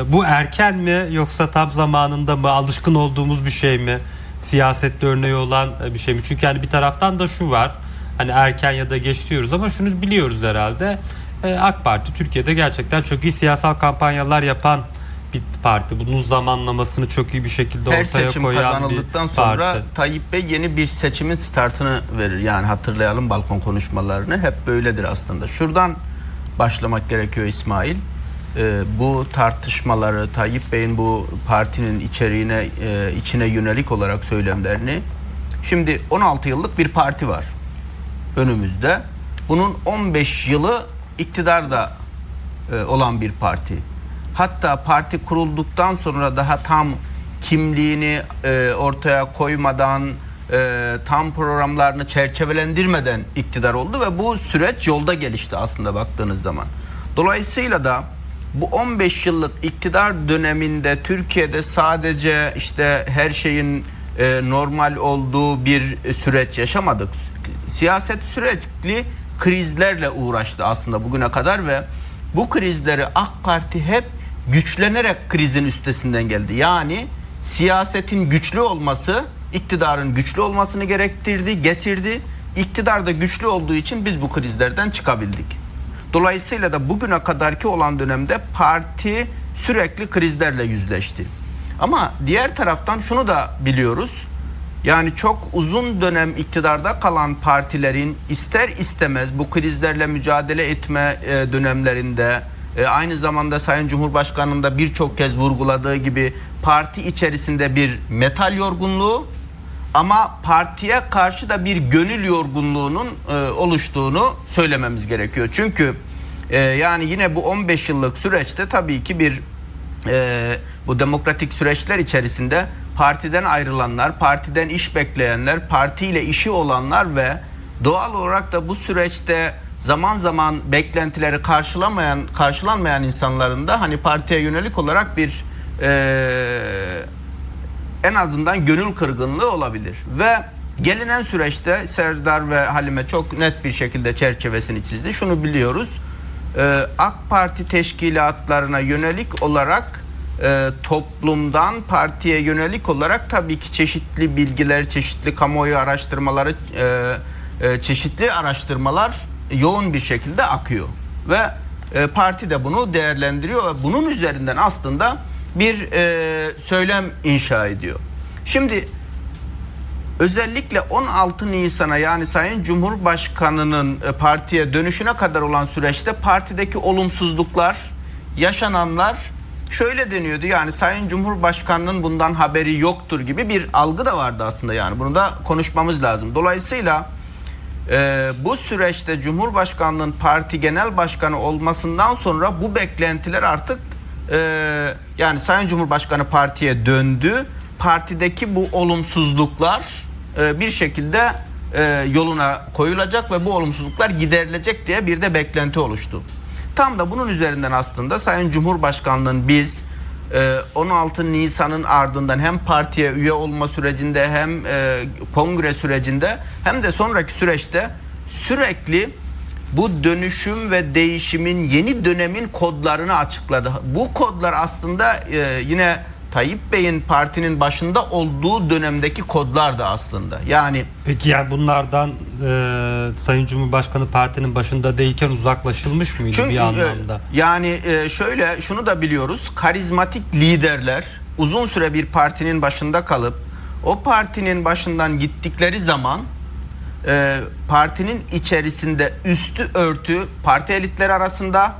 Bu erken mi yoksa tam zamanında mı alışkın olduğumuz bir şey mi? Siyasette örneği olan bir şey mi? Çünkü hani bir taraftan da şu var. Hani erken ya da geç diyoruz ama şunu biliyoruz herhalde. Ee, AK Parti Türkiye'de gerçekten çok iyi siyasal kampanyalar yapan bir parti. Bunun zamanlamasını çok iyi bir şekilde Her ortaya seçim koyan kazanıldıktan bir sonra parti. Tayyip Bey yeni bir seçimin startını verir. Yani hatırlayalım balkon konuşmalarını. Hep böyledir aslında. Şuradan başlamak gerekiyor İsmail. Ee, bu tartışmaları Tayyip Bey'in bu partinin içeriğine e, içine yönelik olarak söylemlerini şimdi 16 yıllık bir parti var önümüzde. Bunun 15 yılı iktidarda e, olan bir parti. Hatta parti kurulduktan sonra daha tam kimliğini e, ortaya koymadan e, tam programlarını çerçevelendirmeden iktidar oldu ve bu süreç yolda gelişti aslında baktığınız zaman. Dolayısıyla da bu 15 yıllık iktidar döneminde Türkiye'de sadece işte her şeyin e, normal olduğu bir süreç yaşamadık. Siyaset sürekli krizlerle uğraştı aslında bugüne kadar ve bu krizleri AK Parti hep güçlenerek krizin üstesinden geldi. Yani siyasetin güçlü olması iktidarın güçlü olmasını gerektirdi, getirdi. İktidar da güçlü olduğu için biz bu krizlerden çıkabildik. Dolayısıyla da bugüne kadarki olan dönemde parti sürekli krizlerle yüzleşti. Ama diğer taraftan şunu da biliyoruz. Yani çok uzun dönem iktidarda kalan partilerin ister istemez bu krizlerle mücadele etme e, dönemlerinde e, aynı zamanda Sayın Cumhurbaşkanı'nın da birçok kez vurguladığı gibi parti içerisinde bir metal yorgunluğu ama partiye karşı da bir gönül yorgunluğunun e, oluştuğunu söylememiz gerekiyor. Çünkü e, yani yine bu 15 yıllık süreçte tabii ki bir e, bu demokratik süreçler içerisinde partiden ayrılanlar, partiden iş bekleyenler, partiyle işi olanlar ve doğal olarak da bu süreçte zaman zaman beklentileri karşılamayan, karşılanmayan insanların da hani partiye yönelik olarak bir e, en azından gönül kırgınlığı olabilir. Ve gelinen süreçte Serdar ve Halime çok net bir şekilde çerçevesini çizdi. Şunu biliyoruz. Ee, AK Parti teşkilatlarına yönelik olarak e, toplumdan partiye yönelik olarak tabii ki çeşitli bilgiler, çeşitli kamuoyu araştırmaları, e, e, çeşitli araştırmalar yoğun bir şekilde akıyor. Ve e, parti de bunu değerlendiriyor ve bunun üzerinden aslında bir e, söylem inşa ediyor. Şimdi özellikle 16 Nisan'a yani Sayın Cumhurbaşkanı'nın e, partiye dönüşüne kadar olan süreçte partideki olumsuzluklar, yaşananlar şöyle deniyordu. Yani Sayın Cumhurbaşkanı'nın bundan haberi yoktur gibi bir algı da vardı aslında yani. Bunu da konuşmamız lazım. Dolayısıyla e, bu süreçte Cumhurbaşkanlığının parti genel başkanı olmasından sonra bu beklentiler artık e, yani Sayın Cumhurbaşkanı partiye döndü. Partideki bu olumsuzluklar e, bir şekilde e, yoluna koyulacak ve bu olumsuzluklar giderilecek diye bir de beklenti oluştu. Tam da bunun üzerinden aslında Sayın Cumhurbaşkanlığının biz e, 16 Nisan'ın ardından hem partiye üye olma sürecinde hem e, kongre sürecinde hem de sonraki süreçte sürekli bu dönüşüm ve değişimin yeni dönemin kodlarını açıkladı. Bu kodlar aslında e, yine Tayyip Bey'in partinin başında olduğu dönemdeki kodlar da aslında. Yani Peki yani bunlardan e, Sayın Cumhurbaşkanı partinin başında değilken uzaklaşılmış mıydı Çünkü bir e, anlamda? yani e, şöyle şunu da biliyoruz. Karizmatik liderler uzun süre bir partinin başında kalıp o partinin başından gittikleri zaman e, partinin içerisinde üstü örtü parti elitleri arasında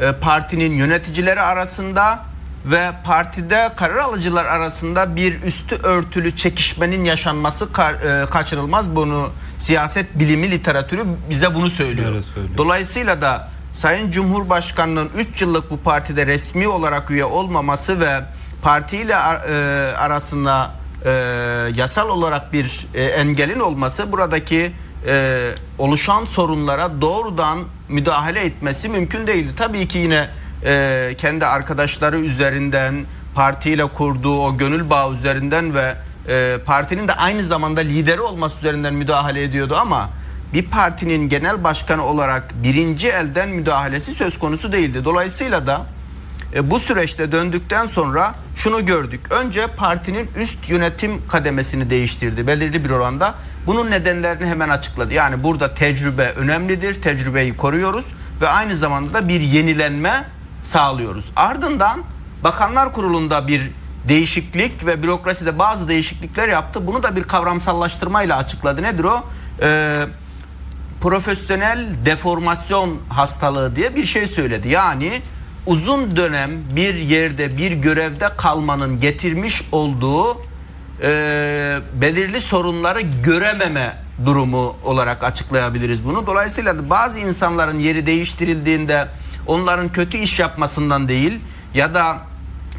e, partinin yöneticileri arasında ve partide karar alıcılar arasında bir üstü örtülü çekişmenin yaşanması kar- e, kaçırılmaz. Bunu siyaset bilimi literatürü bize bunu söylüyor. Söylüyor. Dolayısıyla da Sayın Cumhurbaşkanı'nın 3 yıllık bu partide resmi olarak üye olmaması ve partiyle ar- e, arasında e, yasal olarak bir e, engelin olması buradaki e, oluşan sorunlara doğrudan müdahale etmesi mümkün değildi. Tabii ki yine e, kendi arkadaşları üzerinden partiyle kurduğu o gönül bağı üzerinden ve e, partinin de aynı zamanda lideri olması üzerinden müdahale ediyordu ama bir partinin genel başkanı olarak birinci elden müdahalesi söz konusu değildi. Dolayısıyla da E, bu süreçte döndükten sonra şunu gördük. Önce partinin üst yönetim kademesini değiştirdi belirli bir oranda. Bunun nedenlerini hemen açıkladı. Yani burada tecrübe önemlidir. Tecrübeyi koruyoruz ve aynı zamanda da bir yenilenme sağlıyoruz. Ardından Bakanlar Kurulu'nda bir değişiklik ve bürokraside bazı değişiklikler yaptı. Bunu da bir kavramsallaştırmayla açıkladı. Nedir o? Ee, profesyonel deformasyon hastalığı diye bir şey söyledi. Yani uzun dönem bir yerde bir görevde kalmanın getirmiş olduğu e, belirli sorunları görememe durumu olarak açıklayabiliriz bunu. Dolayısıyla bazı insanların yeri değiştirildiğinde onların kötü iş yapmasından değil ya da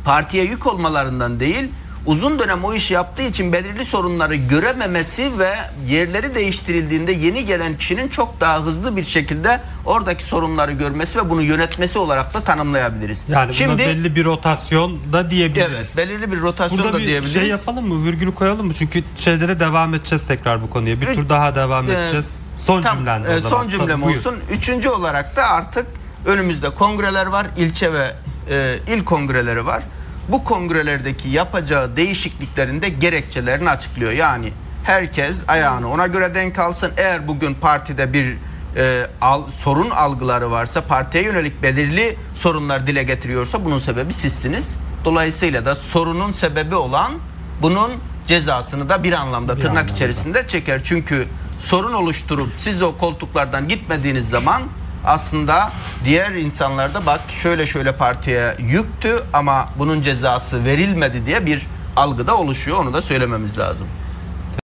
partiye yük olmalarından değil uzun dönem o işi yaptığı için belirli sorunları görememesi ve yerleri değiştirildiğinde yeni gelen kişinin çok daha hızlı bir şekilde oradaki sorunları görmesi ve bunu yönetmesi olarak da tanımlayabiliriz. Yani Şimdi belli bir rotasyon da diyebiliriz. evet belirli bir rotasyon Burada da bir diyebiliriz. şey yapalım mı? Virgül koyalım mı? Çünkü şeylere devam edeceğiz tekrar bu konuya. Bir Vir- tur daha devam Ee, edeceğiz. Son Tam, cümlen e. Son cümlem Tabii, buyur. olsun. Üçüncü olarak da artık önümüzde kongreler var. ilçe ve e, il kongreleri var. Bu kongrelerdeki yapacağı değişikliklerin de gerekçelerini açıklıyor. Yani herkes ayağını ona göre denk alsın. Eğer bugün partide bir e, al, sorun algıları varsa partiye yönelik belirli sorunlar dile getiriyorsa bunun sebebi sizsiniz. Dolayısıyla da sorunun sebebi olan bunun cezasını da bir anlamda Bir tırnak anlamda. içerisinde çeker. Çünkü sorun oluşturup siz o koltuklardan gitmediğiniz zaman aslında diğer insanlar da bak şöyle şöyle partiye yüktü ama bunun cezası verilmedi diye bir algıda oluşuyor. Onu da söylememiz lazım.